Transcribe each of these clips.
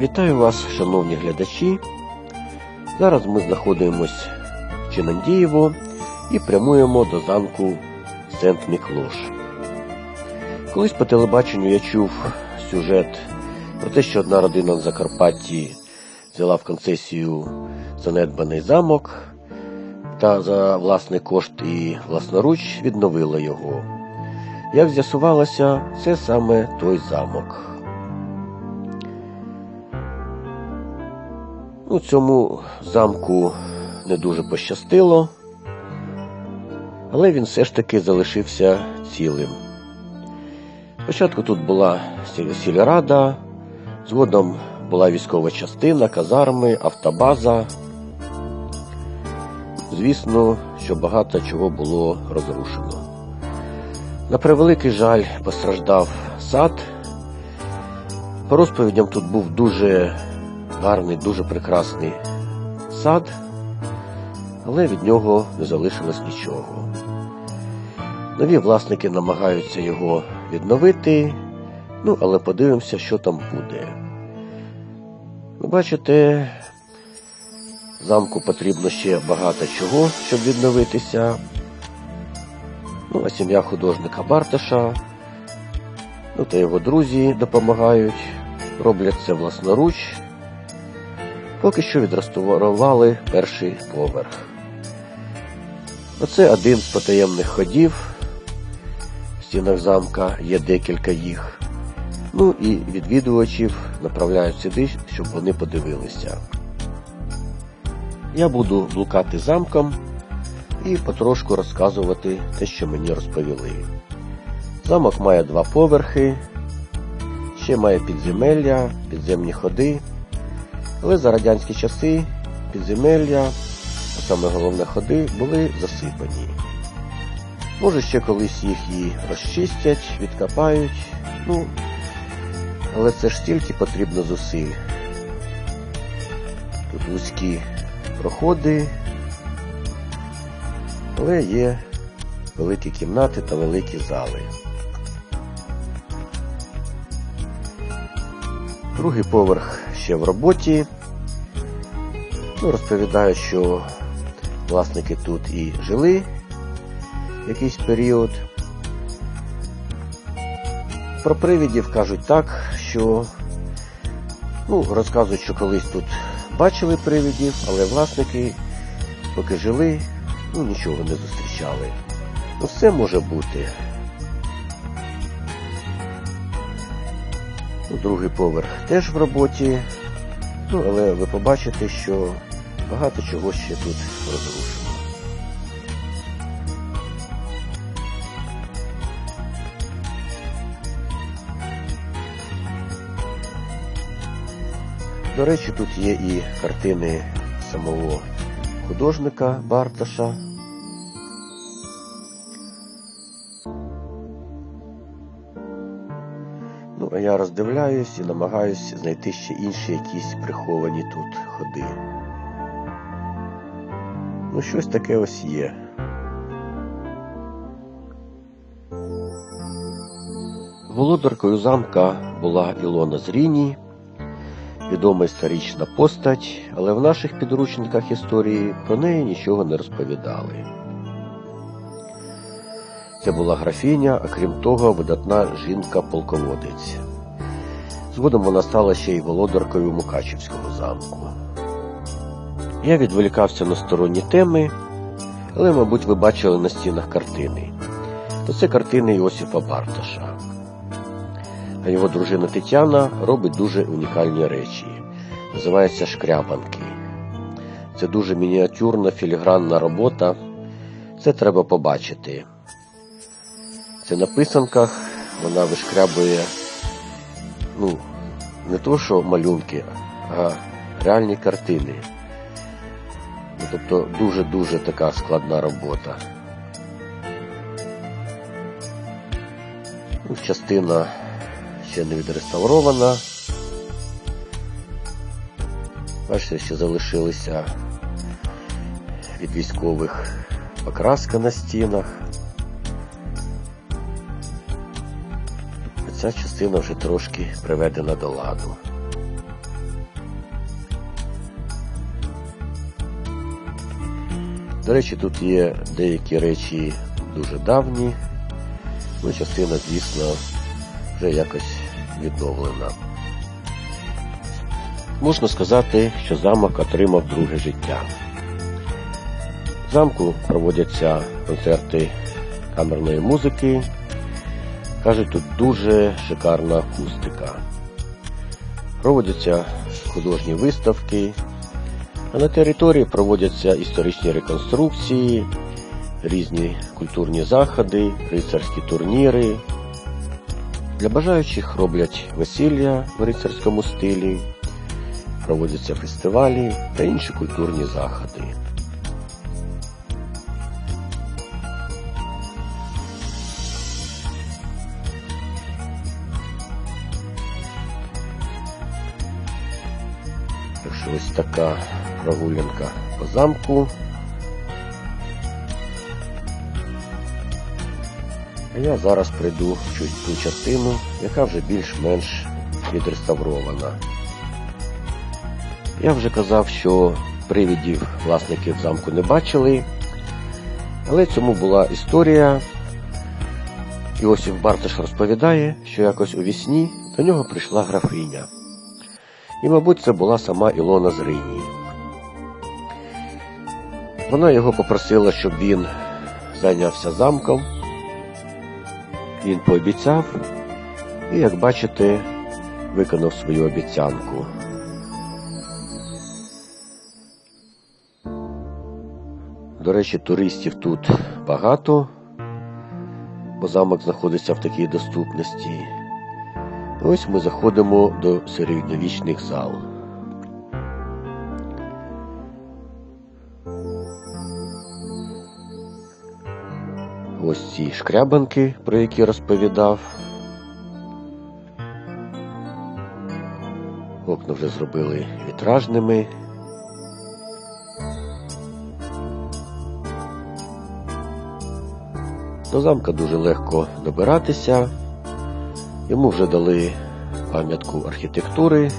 Вітаю вас, шановні глядачі. Зараз ми знаходимось в Чинандієво і прямуємо до замку Сент-Міклош. Колись по телебаченню я чув сюжет про те, що одна родина на Закарпатті взяла в концесію занедбаний замок та за власний кошт і власноруч відновила його. Як з'ясувалося, це саме той замок. Ну, цьому замку не дуже пощастило, але він все ж таки залишився цілим. Спочатку тут була сільрада, згодом була військова частина, казарми, автобаза. Звісно, що багато чого було розрушено. На превеликий жаль постраждав сад. По розповідям тут був дуже гарний, дуже прекрасний сад, але від нього не залишилось нічого. Нові власники намагаються його відновити, ну, але подивимося, що там буде. Ви бачите, замку потрібно ще багато чого, щоб відновитися. Ну, а сім'я художника Барташа, ну та його друзі допомагають, роблять це власноруч. Поки що відреставрували перший поверх. Оце один з потаємних ходів. В стінах замка є декілька їх. Ну і відвідувачів направляють сюди, щоб вони подивилися. Я буду блукати замком і потрошку розказувати те, що мені розповіли. Замок має два поверхи, ще має підземелля, підземні ходи. Але за радянські часи підземелля, а саме головне ходи, були засипані. Може, ще колись їх і розчистять, відкопають, ну, але це ж стільки потрібно зусиль. Тут вузькі проходи, але є великі кімнати та великі зали. Другий поверх ще в роботі. Ну, розповідаю, що власники тут і жили якийсь період. Про привідів кажуть так, що ну, розказують, що колись тут бачили привідів, але власники, поки жили, ну, нічого не зустрічали. Ну, все може бути. Ну, Другий поверх теж в роботі. Ну, але ви побачите, що багато чого ще тут розрушено. До речі, тут є і картини самого художника Барташа. Я роздивляюсь і намагаюсь знайти ще інші якісь приховані тут ходи. Ну, щось таке ось є. Володаркою замка була Ілона Зріні, відома історична постать, але в наших підручниках історії про неї нічого не розповідали. Це була графіня, а крім того, видатна жінка-полководець. Згодом вона стала ще й володаркою Мукачівського замку. Я відволікався на сторонні теми, але, мабуть, ви бачили на стінах картини. То це картини Іосифа Барташа. А його дружина Тетяна робить дуже унікальні речі. Називається шкрябанки. Це дуже мініатюрна філігранна робота. Це треба побачити. Це на писанках вона вишкрябує, ну, не то, що малюнки, а реальні картини. Ну, тобто дуже-дуже така складна робота. Ну, частина ще не відреставрована. Бачите, ще залишилися від військових покраска на стінах. Ця частина вже трошки приведена до ладу. До речі, тут є деякі речі дуже давні, але частина, звісно, вже якось відновлена. Можна сказати, що замок отримав друге життя. В замку проводяться концерти камерної музики. Кажуть, тут дуже шикарна акустика. Проводяться художні виставки, а на території проводяться історичні реконструкції, різні культурні заходи, рицарські турніри. Для бажаючих роблять весілля в рицарському стилі, проводяться фестивалі та інші культурні заходи. Так що ось така прогулянка по замку. А я зараз прийду чуть ту частину, яка вже більш-менш відреставрована. Я вже казав, що привідів власники в замку не бачили, але цьому була історія. Іосиф Барташ розповідає, що якось у вісні до нього прийшла графиня. І, мабуть, це була сама Ілона з Рині. Вона його попросила, щоб він зайнявся замком. Він пообіцяв і, як бачите, виконав свою обіцянку. До речі, туристів тут багато, бо замок знаходиться в такій доступності. Ось ми заходимо до середньовічних зал. Ось ці шкрябанки, про які розповідав. Окна вже зробили вітражними. До замка дуже легко добиратися. Йому вже дали пам'ятку архітектури.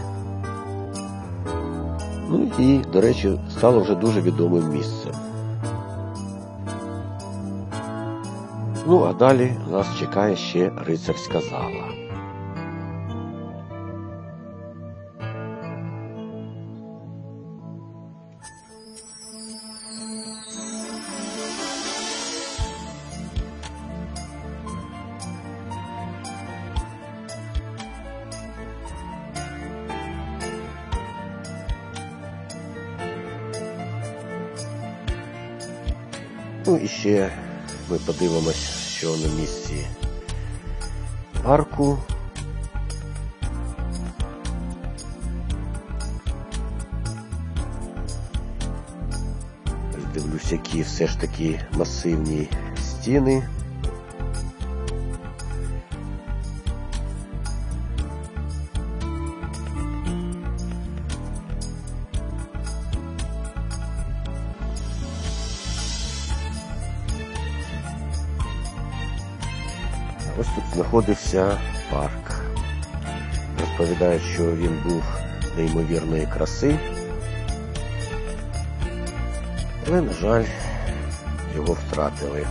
Ну і, до речі, стало вже дуже відомим місцем. Ну, а далі нас чекає ще рицарська зала. Ну і ще ми подивимось, що на місці парку. Дивлюсь, які все ж таки масивні стіни. Ось тут знаходився парк. Розповідають, що він був неймовірної краси. Але, на жаль, його втратили.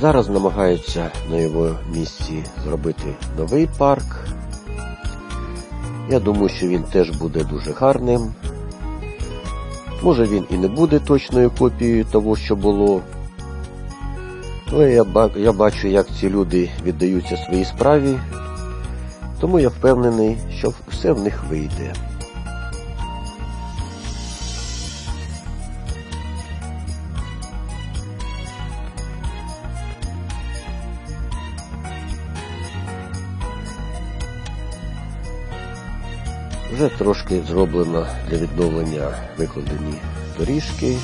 Зараз намагаються на його місці зробити новий парк. Я думаю, що він теж буде дуже гарним. Може він і не буде точною копією того, що було. Але я, я бачу, як ці люди віддаються своїй справі, тому я впевнений, що все в них вийде. Вже трошки зроблено для відновлення викладені доріжки,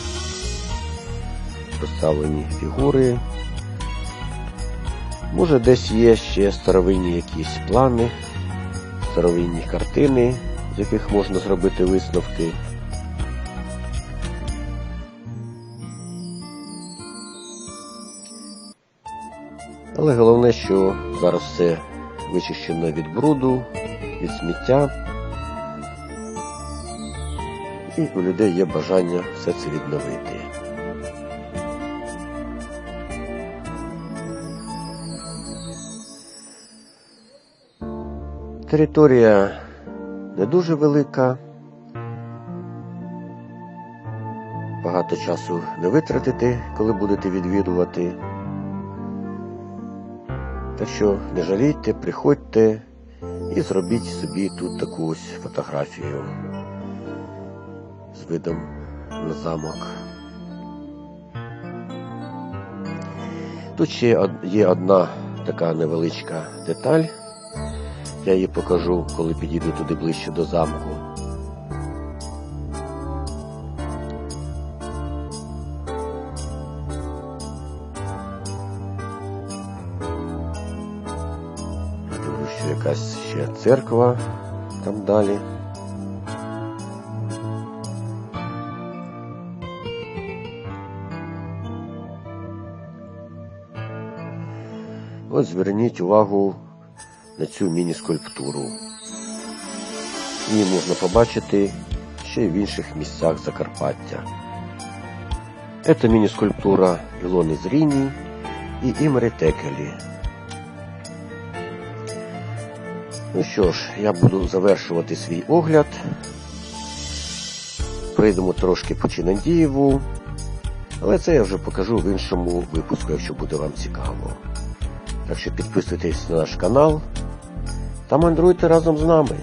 розставлені фігури. Може, десь є ще старовинні якісь плани, старовинні картини, з яких можна зробити висновки. Але головне, що зараз все вичищено від бруду, від сміття. і у людей є бажання все це відновити. Територія не дуже велика. Багато часу не витратите, коли будете відвідувати. Так що не жалійте, приходьте і зробіть собі тут таку ось фотографію з видом на замок. Тут ще є одна така невеличка деталь. Я її покажу, коли підійду туди ближче до замку. Що якась ще церква там далі. От зверніть увагу на цю міні-скульптуру. Її можна побачити ще й в інших місцях Закарпаття. Це міні-скульптура Ілони Зріні і Імри Текелі. Ну що ж, я буду завершувати свій огляд. Прийдемо трошки по Чинандієву, але це я вже покажу в іншому випуску, якщо буде вам цікаво. Так що підписуйтесь на наш канал та мандруйте разом з нами.